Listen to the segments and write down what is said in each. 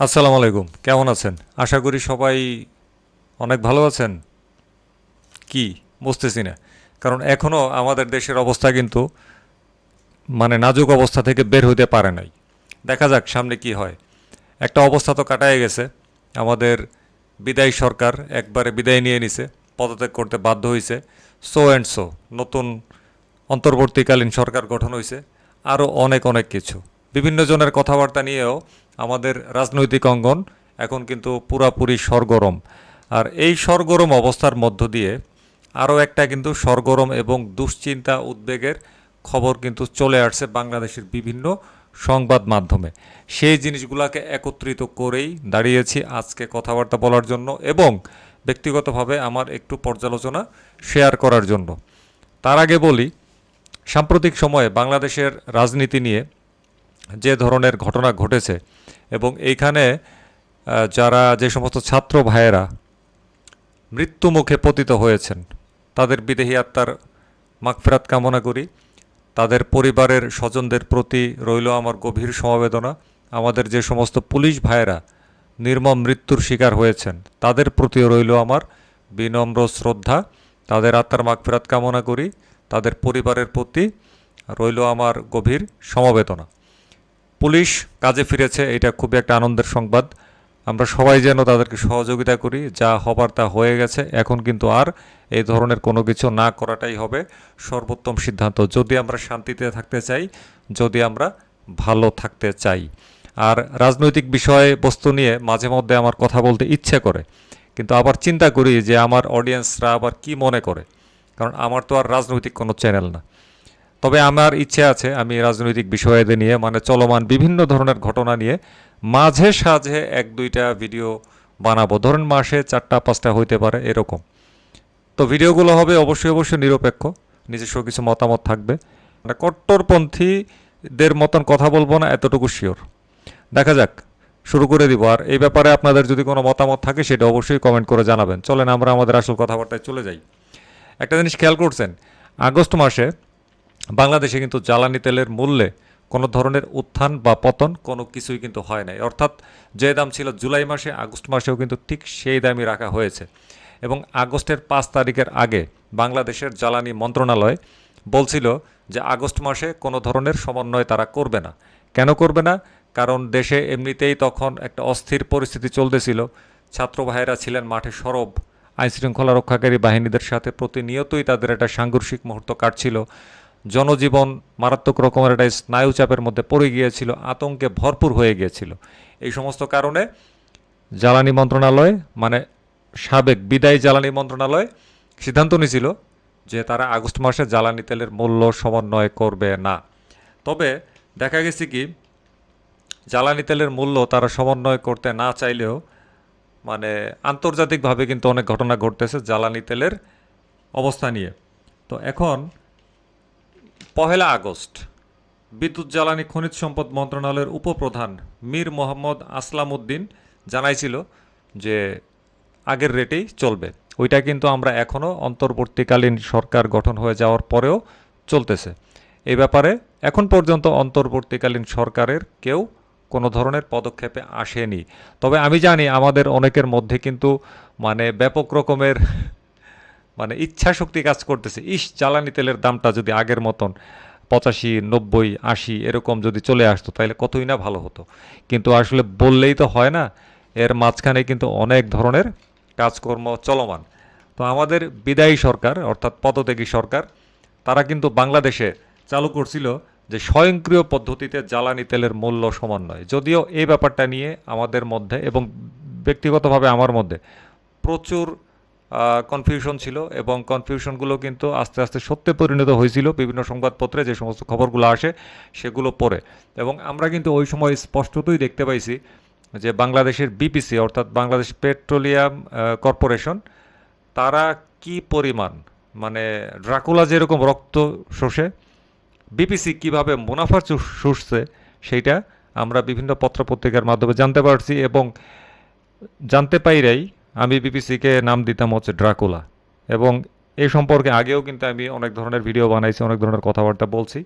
আসসালামু আলাইকুম। কেমন আছেন? আশা করি সবাই অনেক ভালো আছেন। কি? বুঝতেছি না। কারণ এখনও আমাদের দেশের অবস্থা কিন্তু মানে নাজুক অবস্থা থেকে বের হইতে পারে নাই। দেখা যাক সামনে কি হয়। একটা অবস্থা তো কাটায় গেছে। আমাদের বিদায়ী সরকার একবারে বিদায় নিয়ে নিছে, পদত্যাগ করতে বাধ্য হয়েছে সো অ্যান্ড সো নতুন অন্তর্বর্তীকালীন সরকার গঠন হয়েছে আরও অনেক অনেক কিছু। বিভিন্ন জনের কথাবার্তা নিয়েও আমাদের রাজনৈতিক অঙ্গন এখন কিন্তু পুরাপুরি সরগরম। আর এই সরগরম অবস্থার মধ্য দিয়ে আরও একটা কিন্তু সরগরম এবং দুশ্চিন্তা উদ্বেগের খবর কিন্তু চলে আসছে বাংলাদেশের বিভিন্ন সংবাদ মাধ্যমে। সেই জিনিসগুলোকে একত্রিত করেই দাঁড়িয়েছি আজকে কথাবার্তা বলার জন্য এবং ব্যক্তিগতভাবে আমার একটু পর্যালোচনা শেয়ার করার জন্য। তার আগে বলি, সাম্প্রতিক সময়ে বাংলাদেশের রাজনীতি নিয়ে যে ধরনের ঘটনা ঘটেছে এবং এইখানে যারা যে সমস্ত ছাত্র ভাইয়েরা মৃত্যুমুখে পতিত হয়েছেন, তাদের বিদেহী আত্মার মাগফেরাত কামনা করি। তাদের পরিবারের স্বজনদের প্রতি রইল আমার গভীর সমবেদনা। আমাদের যে সমস্ত পুলিশ ভাইয়েরা নির্মম মৃত্যুর শিকার হয়েছেন, তাদের প্রতিও রইল আমার বিনম্র শ্রদ্ধা। তাদের আত্মার মাগফেরাত কামনা করি। তাদের পরিবারের প্রতি রইল আমার গভীর সমবেদনা। পুলিশ কাজে ফিরেছে, এটা খুবই একটা আনন্দের সংবাদ। আমরা সবাই যেন তাদেরকে সহযোগিতা করি, যা হবার তা হয়ে গেছে। এখন কিন্তু আর এই ধরনের কোনো কিছু না করাটাই হবে সর্বোত্তম সিদ্ধান্ত। যদি আমরা শান্তিতে থাকতে চাই, যদি আমরা ভালো থাকতে চাই। আর রাজনৈতিক বিষয় বস্তু নিয়ে মাঝে মধ্যে আমার কথা বলতে ইচ্ছে করে, কিন্তু আবার চিন্তা করি যে আমার অডিয়েন্সরা আবার কি মনে করে? কারণ আমার তো আর রাজনৈতিক কোনো চ্যানেল না। তবে আমার ইচ্ছে আছে আমি রাজনৈতিক বিষয়াদি নিয়ে মানে চলমান বিভিন্ন ধরনের ঘটনা নিয়ে মাঝে সাঝে এক দুইটা ভিডিও বানাবো। ধরেন মাসে চারটা, পাঁচটা হইতে পারে এরকম। তো ভিডিওগুলো হবে অবশ্যই অবশ্যই নিরপেক্ষ, নিজস্ব কিছু মতামত থাকবে। মানে কট্টরপন্থীদের মতন কথা বলব না, এতটুকু শিওর দেখা যাক, শুরু করে দিব। আর এই ব্যাপারে আপনাদের যদি কোনো মতামত থাকে, সেটা অবশ্যই কমেন্ট করে জানাবেন। চলেন আমরা আমাদের আসল কথাবার্তায় চলে যাই। একটা জিনিস খেয়াল করছেন, আগস্ট মাসে বাংলাদেশে কিন্তু জ্বালানি তেলের মূল্যে কোনো ধরনের উত্থান বা পতন কোনো কিছুই কিন্তু হয় নাই। অর্থাৎ যে দাম ছিল জুলাই মাসে, আগস্ট মাসেও কিন্তু ঠিক সেই দামই রাখা হয়েছে। এবং আগস্টের পাঁচ তারিখের আগে বাংলাদেশের জ্বালানি মন্ত্রণালয় বলছিল যে আগস্ট মাসে কোনো ধরনের সমন্বয় তারা করবে না। কেন করবে না? কারণ দেশে এমনিতেই তখন একটা অস্থির পরিস্থিতি চলতেছিল। ছাত্র ভাইয়েরা ছিলেন মাঠে সরব। আইনশৃঙ্খলা রক্ষাকারী বাহিনীদের সাথে প্রতিনিয়তই তাদের একটা সাংঘর্ষিক মুহূর্ত কাটছিল। জনজীবন মারাত্মক রকমের একটা স্নায়ুচাপের মধ্যে পড়ে গিয়েছিল, আতঙ্কে ভরপুর হয়ে গিয়েছিল। এই সমস্ত কারণে জ্বালানি মন্ত্রণালয় মানে সাবেক বিদায়ী জ্বালানি মন্ত্রণালয় সিদ্ধান্ত নিয়েছিল যে তারা আগস্ট মাসে জ্বালানি তেলের মূল্য সমন্বয় করবে না। তবে দেখা গেছে কি, জ্বালানি তেলের মূল্য তারা সমন্বয় করতে না চাইলেও মানে আন্তর্জাতিকভাবে কিন্তু অনেক ঘটনা ঘটতেছে জ্বালানি তেলের অবস্থা নিয়ে। তো এখন পহেলা আগস্ট, বিদ্যুৎ জ্বালানি খনিজ সম্পদ মন্ত্রণালয়ের উপপ্রধান মীর মোহাম্মদ আসলাম উদ্দিন জানাইছিল যে আগের রেটেই চলবে। ওইটা কিন্তু আমরা এখনও অন্তর্বর্তীকালীন সরকার গঠন হয়ে যাওয়ার পরেও চলতেছে। এই ব্যাপারে এখন পর্যন্ত অন্তর্বর্তীকালীন সরকারের কেউ কোনো ধরনের পদক্ষেপে আসেনি। তবে আমি জানি আমাদের অনেকের মধ্যে কিন্তু মানে ব্যাপক রকমের মানে ইচ্ছা শক্তি কাজ করতেছে। ইস, জ্বালানি তেলের দামটা যদি আগের মতন পঁচাশি, নব্বই, আশি এরকম যদি চলে আসতো, তাহলে কতই না ভালো হতো। কিন্তু আসলে বললেই তো হয় না, এর মাঝখানে কিন্তু অনেক ধরনের কাজকর্ম চলমান। তো আমাদের বিদায়ী সরকার, অর্থাৎ পদত্যাগী সরকার, তারা কিন্তু বাংলাদেশে চালু করছিল যে স্বয়ংক্রিয় পদ্ধতিতে জ্বালানি তেলের মূল্য সমন্বয়। যদিও এই ব্যাপারটা নিয়ে আমাদের মধ্যে এবং ব্যক্তিগতভাবে আমার মধ্যে প্রচুর কনফিউশন ছিল এবং কনফিউশনগুলো কিন্তু আস্তে আস্তে সত্যে পরিণত হয়েছিল। বিভিন্ন সংবাদপত্রে যে সমস্ত খবরগুলো আসে, সেগুলো পড়ে। এবং আমরা কিন্তু ওই সময় স্পষ্টতই দেখতে পাইছি যে বাংলাদেশের বিপিসি অর্থাৎ বাংলাদেশ পেট্রোলিয়াম কর্পোরেশন, তারা কি পরিমাণ মানে ড্রাকুলা যেরকম রক্ত শোষে বিপিসি কীভাবে মুনাফা শুষছে, সেইটা আমরা বিভিন্ন পত্রপত্রিকার মাধ্যমে জানতে পারছি এবং জানতে পাইরাই আমি বিপিসিকে নাম দিতাম হচ্ছে ড্রাকুলা এবং এই সম্পর্কে আগেও কিন্তু আমি অনেক ধরনের ভিডিও বানাইছি, অনেক ধরনের কথাবার্তা বলছি।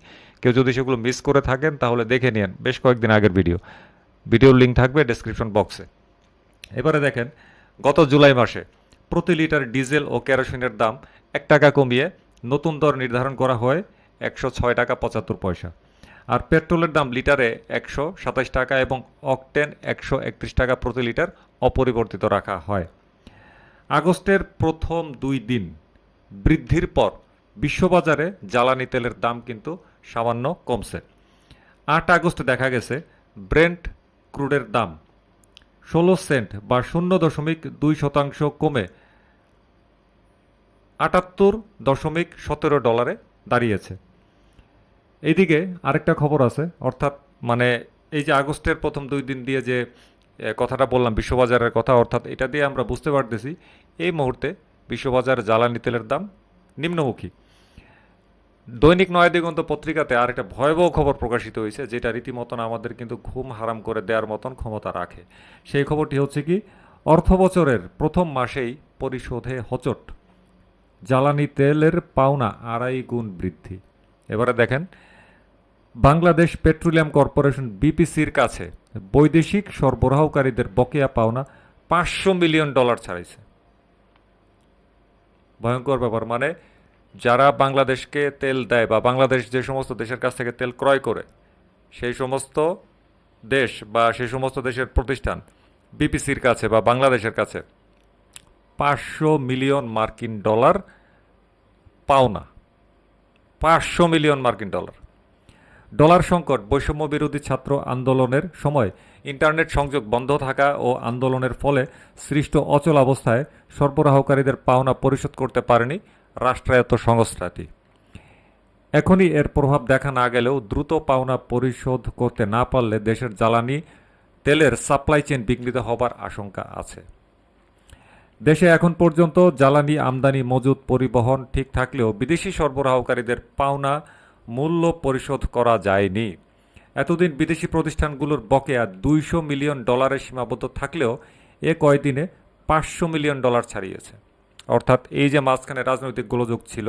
কেউ যদি সেগুলো মিস করে থাকেন, তাহলে দেখে নিন বেশ কয়েকদিন আগের ভিডিও। ভিডিওর লিঙ্ক থাকবে ডেসক্রিপশন বক্সে এবারে দেখেন, গত জুলাই মাসে প্রতি লিটার ডিজেল ও কেরোসিনের দাম এক টাকা কমিয়ে নতুন দর নির্ধারণ করা হয় একশো ছয় টাকা পঁচাত্তর পয়সা। আর পেট্রোলের দাম লিটারে একশো সাতাশ টাকা এবং অকটেন একশো একত্রিশ টাকা প্রতি লিটার অপরিবর্তিত রাখা হয়। আগস্টের প্রথম দুই দিন বৃদ্ধির পর বিশ্ববাজারে জ্বালানি তেলের দাম কিন্তু সামান্য কমছে। আট আগস্ট দেখা গেছে ব্রেন্ট ক্রুডের দাম ষোলো সেন্ট বা শূন্য দশমিক দুই শতাংশ কমে আটাত্তর দশমিক সতেরো ডলারে দাঁড়িয়েছে। এদিকে আরেকটা খবর আছে, অর্থাৎ মানে এই যে আগস্টের প্রথম দুই দিন দিয়ে যে কথাটা বললাম, বিশ্ববাজারের কথা, অর্থাৎ এটা দিয়ে আমরা বুঝতে পারতেছি, এই মুহূর্তে বিশ্ববাজার জ্বালানি তেলের দাম নিম্নমুখী। দৈনিক নয়াদিগন্ত পত্রিকাতে আর একটা ভয়াবহ খবর প্রকাশিত হয়েছে, যেটা রীতিমতন আমাদের কিন্তু ঘুম হারাম করে দেওয়ার মতন ক্ষমতা রাখে। সেই খবরটি হচ্ছে কি, অর্থ বছরের প্রথম মাসেই পরিশোধে হচট। জ্বালানি তেলের পাওনা আড়াই গুণ বৃদ্ধি। এবারে দেখেন, বাংলাদেশ পেট্রোলিয়াম কর্পোরেশন বিপিসির কাছে বৈদেশিক সরবরাহকারীদের বকেয়া পাওনা পাঁচশো মিলিয়ন ডলার ছাড়াইছে। ভয়ঙ্কর ব্যাপার মানে যারা বাংলাদেশকে তেল দেয় বা বাংলাদেশ যে সমস্ত দেশের কাছ থেকে তেল ক্রয় করে, সেই সমস্ত দেশ বা সেই সমস্ত দেশের প্রতিষ্ঠান বিপিসির কাছে বা বাংলাদেশের কাছে পাঁচশো মিলিয়ন মার্কিন ডলার পাওনা। পাঁচশো মিলিয়ন মার্কিন ডলার। ডলার সংকট, বৈষম্য বিরোধী ছাত্র আন্দোলনের সময় ইন্টারনেট সংযোগ বন্ধ থাকা ও আন্দোলনের ফলে সৃষ্ট অচল অবস্থায় সরবরাহকারীদের পাওনা পরিশোধ করতে পারেনি রাষ্ট্রায়ত্ত সংস্থাটি। এখনই এর প্রভাব দেখা না গেলেও দ্রুত পাওনা পরিশোধ করতে না পারলে দেশের জ্বালানি তেলের সাপ্লাই চেন বিঘ্নিত হবার আশঙ্কা আছে। দেশে এখন পর্যন্ত জ্বালানি আমদানি মজুদ পরিবহন ঠিক থাকলেও বিদেশি সরবরাহকারীদের পাওনা মূল্য পরিশোধ করা যায়নি। এতদিন বিদেশি প্রতিষ্ঠানগুলোর বকেয়া দুইশো মিলিয়ন ডলারে সীমাবদ্ধ থাকলেও এ কয়দিনে পাঁচশো মিলিয়ন ডলার ছাড়িয়েছে। অর্থাৎ এই যে মাঝখানে রাজনৈতিক গোলযোগ ছিল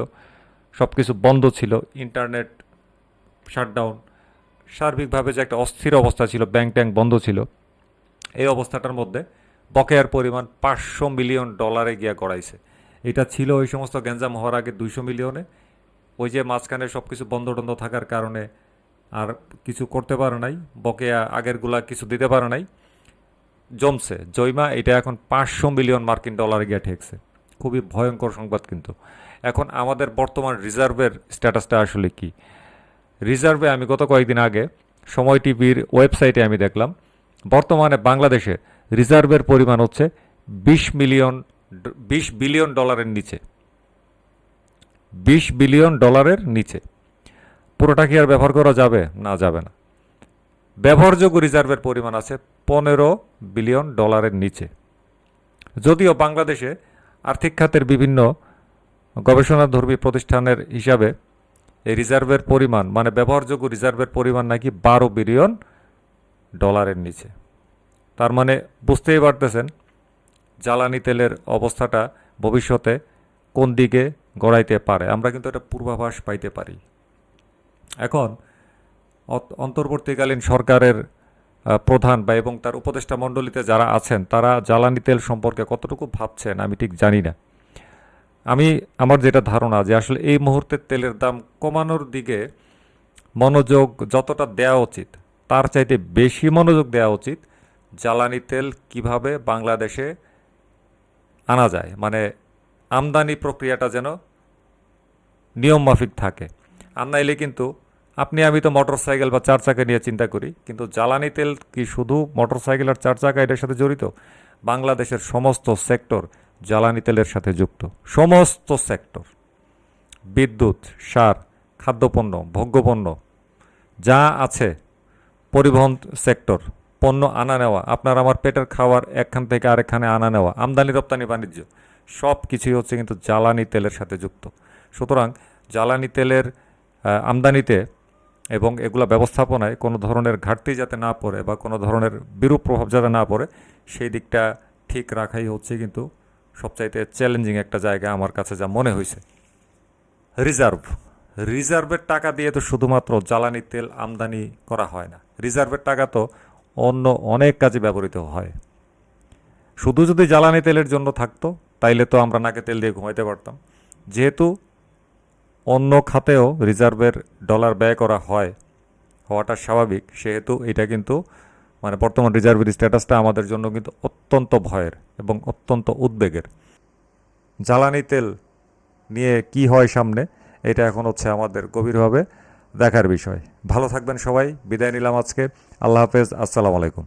সব কিছু বন্ধ ছিল, ইন্টারনেট শাটডাউন, সার্বিকভাবে যে একটা অস্থির অবস্থা ছিল, ব্যাংক ট্যাঙ্ক বন্ধ ছিল, এই অবস্থাটার মধ্যে বকেয়ার পরিমাণ পাঁচশো মিলিয়ন ডলারে গিয়া গড়াইছে। এটা ছিল ওই সমস্ত গ্যাঞ্জাম হওয়ার আগে দুইশো মিলিয়নে ওই যে মাঝখানে সব কিছু বন্ধ টন্ধ থাকার কারণে আর কিছু করতে পারে নাই, বকেয়া আগেরগুলা কিছু দিতে পারে নাই। জমছে জৈমা এটা এখন পাঁচশো মিলিয়ন মার্কিন ডলারে গিয়ে ঠেকছে। খুবই ভয়ঙ্কর সংবাদ কিন্তু। এখন আমাদের বর্তমান রিজার্ভের স্ট্যাটাসটা আসলে কি? রিজার্ভে আমি গত কয়েকদিন আগে সময় টিভির ওয়েবসাইটে আমি দেখলাম, বর্তমানে বাংলাদেশে রিজার্ভের পরিমাণ হচ্ছে বিশ মিলিয়ন, বিশ বিলিয়ন ডলারের নিচে। বিশ বিলিয়ন ডলারের নিচে। পুরোটা কি আর ব্যবহার করা যাবে? না যাবে না। ব্যবহারযোগ্য রিজার্ভের পরিমাণ আছে পনেরো বিলিয়ন ডলারের নিচে। যদিও বাংলাদেশে আর্থিক খাতের বিভিন্ন গবেষণাধর্মী প্রতিষ্ঠানের হিসাবে এই রিজার্ভের পরিমাণ মানে ব্যবহারযোগ্য রিজার্ভের পরিমাণ নাকি বারো বিলিয়ন ডলারের নিচে। তার মানে বুঝতেই পারতেছেন, জ্বালানি তেলের অবস্থাটা ভবিষ্যতে কোন দিকে গড়াইতে পারে, আমরা কিন্তু একটা পূর্বাভাস পাইতে পারি। এখন অন্তর্বর্তীকালীন সরকারের প্রধান বা এবং তার উপদেষ্টা মণ্ডলীতে যারা আছেন, তারা জ্বালানি তেল সম্পর্কে কতটুকু ভাবছেন, আমি ঠিক জানি না। আমি, আমার যেটা ধারণা যে আসলে এই মুহূর্তে তেলের দাম কমানোর দিকে মনোযোগ যতটা দেওয়া উচিত, তার চাইতে বেশি মনোযোগ দেওয়া উচিত জ্বালানি তেল কীভাবে বাংলাদেশে আনা যায়। মানে আমদানি প্রক্রিয়াটা যেন নিয়ম মাফিক থাকে। আর নাইলে কিন্তু আপনি, আমি তো মোটর সাইকেল বা চার চাকা নিয়ে চিন্তা করি, কিন্তু জ্বালানি তেল কি শুধু মোটর সাইকেল আর চার চাকা এটার সাথে জড়িত? বাংলাদেশের সমস্ত সেক্টর জ্বালানি তেলের সাথে যুক্ত। সমস্ত সেক্টর। বিদ্যুৎ, সার, খাদ্যপণ্য, ভোগ্যপণ্য, যা আছে, পরিবহন সেক্টর, পণ্য আনা নেওয়া, আপনার আমার পেটের খাওয়ার একখান থেকে আরেকখানে আনা নেওয়া, আমদানি রপ্তানি বাণিজ্য সব কিছুই হচ্ছে কিন্তু জ্বালানি তেলের সাথে যুক্ত। সুতরাং জ্বালানি তেলের আমদানিতে এবং এগুলা ব্যবস্থাপনায় কোনো ধরনের ঘাটতি যাতে না পড়ে বা কোনো ধরনের বিরূপ প্রভাব যাতে না পড়ে, সেই দিকটা ঠিক রাখাই হচ্ছে কিন্তু সবচাইতে চ্যালেঞ্জিং একটা জায়গা আমার কাছে যা মনে হয়েছে রিজার্ভ। রিজার্ভের টাকা দিয়ে তো শুধুমাত্র জ্বালানি তেল আমদানি করা হয় না। রিজার্ভের টাকা তো অন্য অনেক কাজে ব্যবহৃত হয়। শুধু যদি জ্বালানি তেলের জন্য থাকতো তাইলে তো আমরা নাকে তেল দিয়ে ঘুমাইতে পারতাম। যেহেতু অন্য খাতেও রিজার্ভের ডলার ব্যয় করা হয়, হওয়াটা স্বাভাবিক, সেহেতু এটা কিন্তু মানে বর্তমান রিজার্ভের স্ট্যাটাসটা আমাদের জন্য কিন্তু অত্যন্ত ভয়ের এবং অত্যন্ত উদ্বেগের। জ্বালানি তেল নিয়ে কি হয় সামনে, এটা এখন হচ্ছে আমাদের গভীরভাবে দেখার বিষয়। ভালো থাকবেন সবাই, বিদায় নিলাম আজকে। আল্লাহ হাফেজ, আসসালামু আলাইকুম।